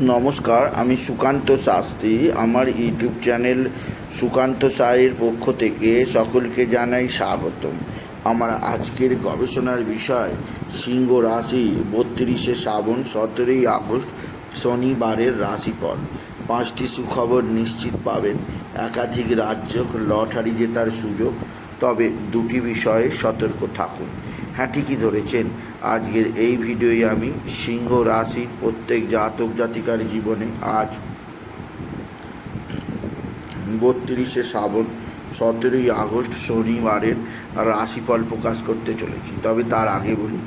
নমস্কার, আমি সুকান্ত শাস্ত্রী। আমার ইউটিউব চ্যানেল সুকান্ত সায়ের পক্ষ থেকে সকলকে জানাই স্বাগতম। আমার আজকের গবেষণার বিষয়, সিংহ রাশি, বত্রিশে শ্রাবণ, সতেরোই আগস্ট, শনিবারের রাশিফল। পাঁচটি সুখবর নিশ্চিত পাবেন। একাধিক রাজ্য লটারি জেতার সুযোগ। তবে দুটি বিষয়ে সতর্ক থাকুন। হ্যাঁ ঠিকই ধরেছেন। আজকের এই ভিডিওয়ে আমি সিংহ রাশির প্রত্যেক জাতক জাতিকার জীবনে আজ বত্রিশে শ্রাবণ, সতেরোই আগস্ট শনিবারের রাশিফল প্রকাশ করতে চলেছি। তবে তার আগে বলি,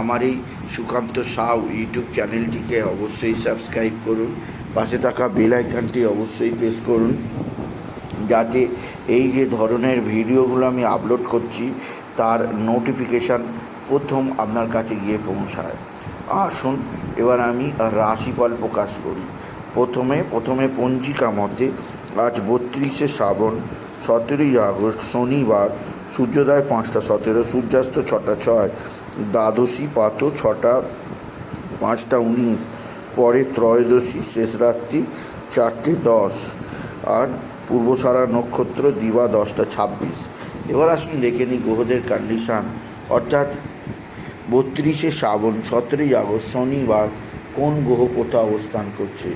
আমার এই সুকান্ত সাউ ইউটিউব চ্যানেলটিকে অবশ্যই সাবস্ক্রাইব করুন, পাশে থাকা বেল আইকনটি অবশ্যই প্রেস করুন, যাতে এই যে ধরনের ভিডিওগুলো আমি আপলোড করছি তার নোটিফিকেশান প্রথম আপনার কাছে গিয়ে পৌঁছায়। আসুন, এবার আমি রাশিফল প্রকাশ করি। প্রথমে প্রথমে পঞ্জিকা মতে আজ বত্রিশে শ্রাবণ, সতেরোই আগস্ট, শনিবার, সূর্যোদয় পাঁচটা সতেরো, সূর্যাস্ত ছটা ছয়, দ্বাদশী পাত ছটা, পাঁচটা উনিশ, পরে ত্রয়োদশী, শেষ রাত্রি চারটে দশ, আর পূর্বসারা নক্ষত্র দিবা দশটা ছাব্বিশ। এবার আসুন দেখে নিই গ্রহদের কন্ডিশান অর্থাৎ বত্রিশে শ্রাবণ, সতেরোই আগস্ট, শনিবার কোন গ্রহ কোথাও অবস্থান করছে?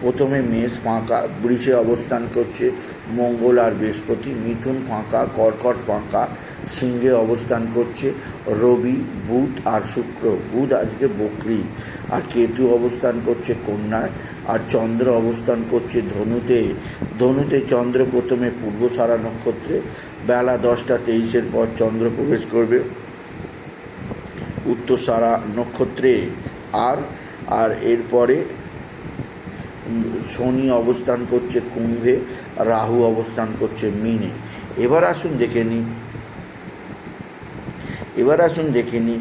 প্রথমে মেষ ফাঁকা, বৃষে অবস্থান করছে, মঙ্গল আর বৃহস্পতি, মিথুন ফাঁকা, কর্কট ফাঁকা সিংহে অবস্থান করছে রবি, বুধ আর শুক্র। বুধ আজকে বকরি। আর কেতু অবস্থান করছে কন্যায় আর চন্দ্র অবস্থান করছে ধনুতে। ধনুতে চন্দ্র প্রথমে পূর্বসারা নক্ষত্রে, বেলা দশটা তেইশের পর চন্দ্র প্রবেশ করবে উত্তর সারা নক্ষত্রে। আর আর এরপরে শনি অবস্থান করছে কুম্ভে, রাহু অবস্থান করছে মিনে। এবার আসুন দেখে নিই। এবার আসুন দেখে নিই।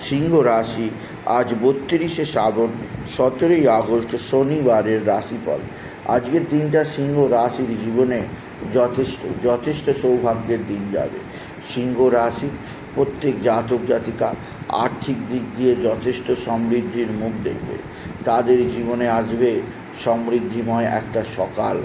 সিংহ রাশি, আজ বত্রিশে শ্রাবণ, সতেরোই আগস্ট, শনিবারের রাশিফল। আজকের দিনটা সিংহ রাশির জীবনে যথেষ্ট যথেষ্ট সৌভাগ্যের দিন যাবে। সিংহ রাশির প্রত্যেক জাতক জাতিকা আর্থিক দিক দিয়ে যথেষ্ট সমৃদ্ধির মুখ দেখবে। তাদের জীবনে আসবে সমৃদ্ধিময় একটা সকাল।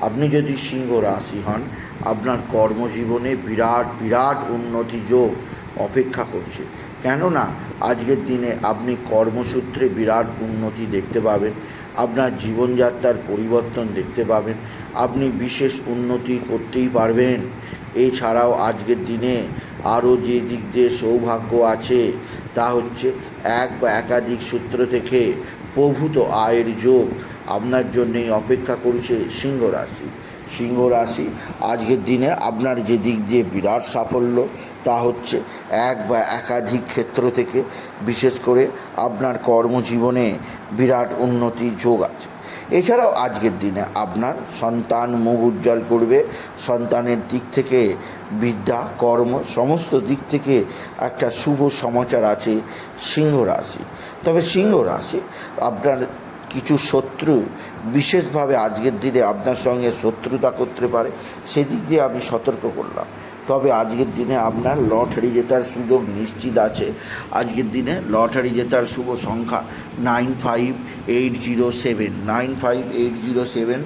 আপনি যদি সিংহ রাশি হন আপনার কর্মজীবনে বিরাট বিরাট উন্নতি যোগ অপেক্ষা করছে। কেননা, আজকের দিনে আপনি কর্মসূত্রে বিরাট উন্নতি দেখতে পাবেন, আপনার জীবনযাত্রার পরিবর্তন দেখতে পাবেন, আপনি বিশেষ উন্নতি করতেই পারবেন। এছাড়াও আজকের দিনে আরও যে দিক দিয়ে সৌভাগ্য আছে, তা হচ্ছে এক বা একাধিক সূত্র থেকে প্রভূত আয়ের যোগ আপনার জন্যেই অপেক্ষা করছে সিংহ রাশি। সিংহ রাশি। আজকের দিনে আপনার যে দিক দিয়ে বিরাট সাফল্য, তা হচ্ছে এক বা একাধিক ক্ষেত্র থেকে বিশেষ করে আপনার কর্মজীবনে বিরাট উন্নতি যোগ আছে। এছাড়াও আজকের দিনে আপনার সন্তান মুখ উজ্জ্বল করবে, সন্তানের দিক থেকে বিদ্যা, কর্ম সমস্ত দিক থেকে একটা শুভ সমাচার আছে সিংহ রাশি। তবে সিংহ রাশি আপনার কিছু শত্রু বিশেষভাবে আজকের দিনে আপনার সঙ্গে শত্রুতা করতে পারে, সেদিক দিয়ে আমি সতর্ক করলাম। তবে আজকের দিনে আপনার লটারি জেতার সুযোগ নিশ্চিত আছে। আজকের দিনে লটারি জেতার শুভ সংখ্যা nine five eight zero seven, nine five eight zero seven,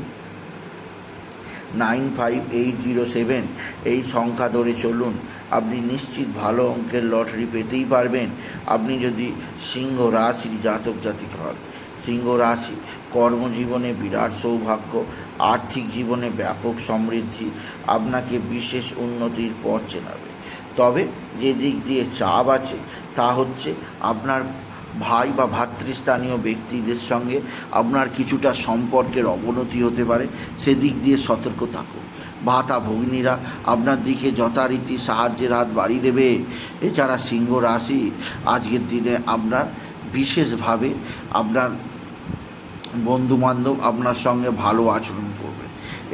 nine five eight zero seven, এই সংখ্যা ধরে চলুন। আপনি নিশ্চিত ভালো অঙ্কের লটারি পেতেই পারবেন। আপনি যদি সিংহ রাশির জাতক জাতিক হন সিংহ রাশি, কর্মজীবনে বিরাট সৌভাগ্য, আর্থিক জীবনে ব্যাপক সমৃদ্ধি আপনাকে বিশেষ উন্নতির পথ চেনাবে। তবে যে দিক দিয়ে চাপ আছে তা হচ্ছে আপনার ভাই বা ভাতৃস্থানীয় ব্যক্তিদের সঙ্গে আপনার কিছুটা সম্পর্কের অবনতি হতে পারে। সেদিক দিয়ে সতর্ক থাকুন। ভাতা ভগ্নীরা আপনার দিকে যথারীতি সাহায্যের হাত বাড়িয়ে দেবে। এছাড়া সিংহ রাশি, আজকের দিনে আপনার বিশেষভাবে আপনার বন্ধুবান্ধব আপনার সঙ্গে ভালো আচরণ করবে।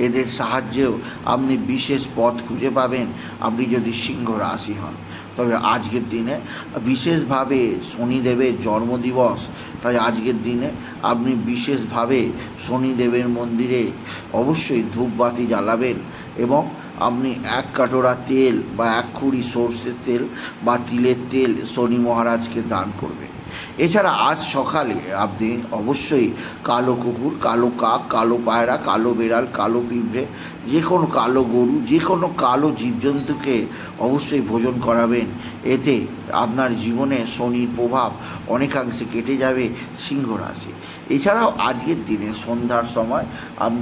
এদের সাহায্যেও আপনি বিশেষ পথ খুঁজে পাবেন। আপনি যদি সিংহ রাশি হন। তবে আজকের দিনে বিশেষভাবে শনিদেবের জন্মদিবস। তাই আজকের দিনে আপনি বিশেষভাবে শনিদেবের মন্দিরে অবশ্যই ধূপবাতি জ্বালাবেন এবং আপনি এক কাটোরা তেল বা এক খুঁড়ি সর্ষের তেল বা তিলের তেল শনি মহারাজকে দান করবেন। এছাড়া আজ সকালে আপনি অবশ্যই কালো কুকুর, কালো কাক, কালো পায়রা, কালো বেড়াল, কালো পিঁপড়ে যে কোনো কালো গরু, যে কোনো কালো জীবজন্তুকে অবশ্যই ভোজন করাবেন। এতে আপনার জীবনে শনির প্রভাব অনেকাংশে কেটে যাবে সিংহ রাশি। এছাড়াও আজকের দিনে সন্ধ্যার সময়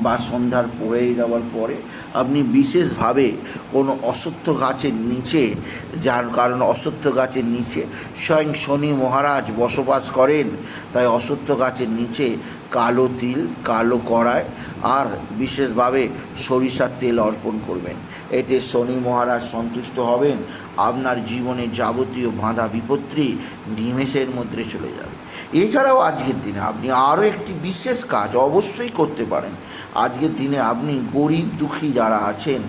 বা সন্ধ্যার পড়ে যাওয়ার পরে আপনি বিশেষভাবে কোনো অসত্য গাছের নিচে, যার কারণ অসত্য গাছের নিচে, স্বয়ং শনি মহারাজ বসবাস করেন, তাই অসত্য গাছের নিচে কালো তিল, কালো কড়াই আর বিশেষভাবে সরিষার তেল অর্পণ করবেন। এতে শনি মহারাজ সন্তুষ্ট হবেন, আপনার জীবনে যাবতীয় বাঁধা বিপত্তি নিমেষের মধ্যে চলে যাবে। এছাড়াও আজকের দিনে আপনি আরও একটি বিশেষ কাজ অবশ্যই করতে পারেন। আজকের দিনে আপনি গরিব দুঃখী যারা আছেন,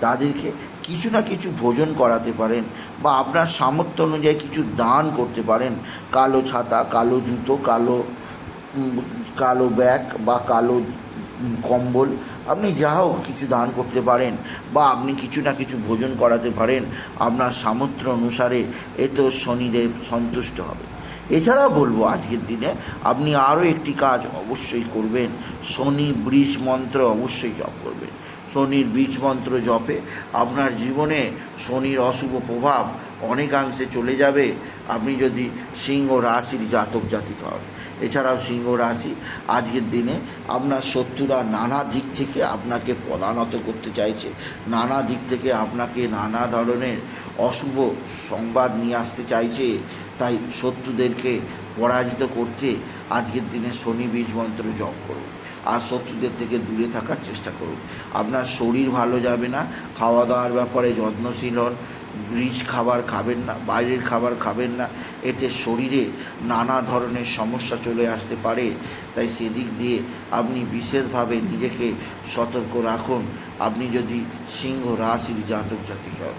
তাদেরকে কিছু না কিছু ভোজন করাতে পারেন বা আপনার সামর্থ্য অনুযায়ী কিছু দান করতে পারেন। কালো ছাতা, কালো জুতো, কালো কালো ব্যাগ বা কালো কম্বল, আপনি যা হোক কিছু দান করতে পারেন বা আপনি কিছু না কিছু ভোজন করাতে পারেন, আপনার সামর্থ্য অনুসারে এতেও শনিদেব সন্তুষ্ট হবে। এছাড়াও বলব, আজকের দিনে আপনি আরও একটি কাজ অবশ্যই করবেন, শনি বৃষ মন্ত্র অবশ্যই জপ করবেন। শনির বীজ মন্ত্র জপে আপনার জীবনে শনির অশুভ প্রভাব অনেকাংশে চলে যাবে। আপনি যদি সিংহ রাশির জাতক জাতিকা হন এছাড়াও সিংহ রাশি, আজকের দিনে আপনার শত্রুরা নানা দিক থেকে আপনাকে পদানত করতে চাইছে। নানা দিক থেকে আপনাকে নানা ধরনের অশুভ সংবাদ নিয়ে আসতে চাইছে। তাই শত্রুদেরকে পরাজিত করতে আজকের দিনে শনি বীজ মন্ত্র জপ করুন। আর শত্রুদের থেকে দূরে থাকার চেষ্টা করুন। আপনার শরীর ভালো যাবে না খাওয়া দাওয়ার ব্যাপারে যত্নশীল হন রিচ খাবার খাবেন না, বাইরের খাবার খাবেন না, এতে শরীরে নানা ধরনের সমস্যা চলে আসতে পারে। তাই সেদিক দিয়ে আপনি বিশেষভাবে নিজেকে সতর্ক রাখুন। আপনি যদি সিংহ রাশির জাতক জাতিক হন,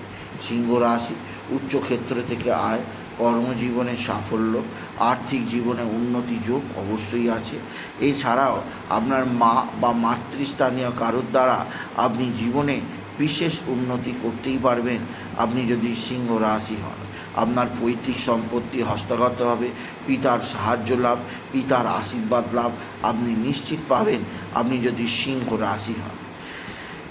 সিংহ রাশি উচ্চ ক্ষেত্র থেকে আয়, কর্মজীবনে সাফল্য, আর্থিক জীবনে উন্নতি যোগ অবশ্যই আছে। এছাড়াও আপনার মা বা মাতৃস্থানীয় কারোর দ্বারা আপনি জীবনে বিশেষ উন্নতি করতেই পারবেন। আপনি যদি সিংহ রাশি হন, আপনার পৈতৃক সম্পত্তি হস্তগত হবে, পিতার সাহায্য লাভ, পিতার আশীর্বাদ লাভ, আপনি নিশ্চিত পাবেন আপনি যদি সিংহ রাশি হন।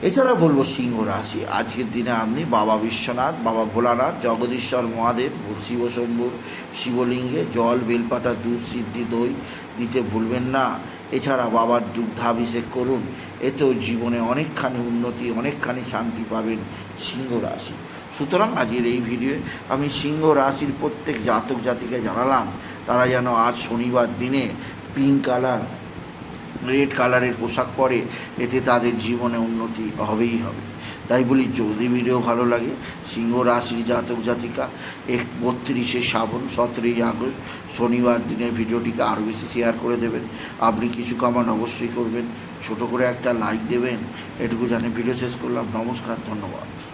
এছাড়া বলব সিংহ রাশি, আজকের দিনে আপনি বাবা বিশ্বনাথ, বাবা ভোলানাথ, জগদীশ্বর মহাদেব শিব শিবশম্ভুর শিবলিঙ্গে, জল, বেলপাতা, দুধ, সিদ্ধি, দই দিতে ভুলবেন না। এছাড়া বাবার দুগ্ধাভিষেক করুন এতেও জীবনে অনেকখানি উন্নতি, অনেকখানি শান্তি পাবেন সিংহ রাশি। সুতরাং আজকের এই ভিডিওয়ে আমি সিংহ রাশির প্রত্যেক জাতক জাতিকে জানালাম, তারা যেন আজ শনিবার দিনে পিঙ্ক কালার রেড কালারের পোশাক পরে, এতে তাদের জীবনে উন্নতি হবেই হবে। তাই বলি যদি ভিডিও ভালো লাগে, সিংহ রাশি জাতক জাতিকা, এক বত্রিশে শ্রাবণ, সতেরোই আগস্ট, শনিবার দিনের ভিডিওটিকে আরও বেশি শেয়ার করে দেবেন। আপনি কিছু কামান অবশ্যই করবেন। ছোট করে একটা লাইক দেবেন। এটুকু জানে ভিডিও শেষ করলাম। নমস্কার, ধন্যবাদ।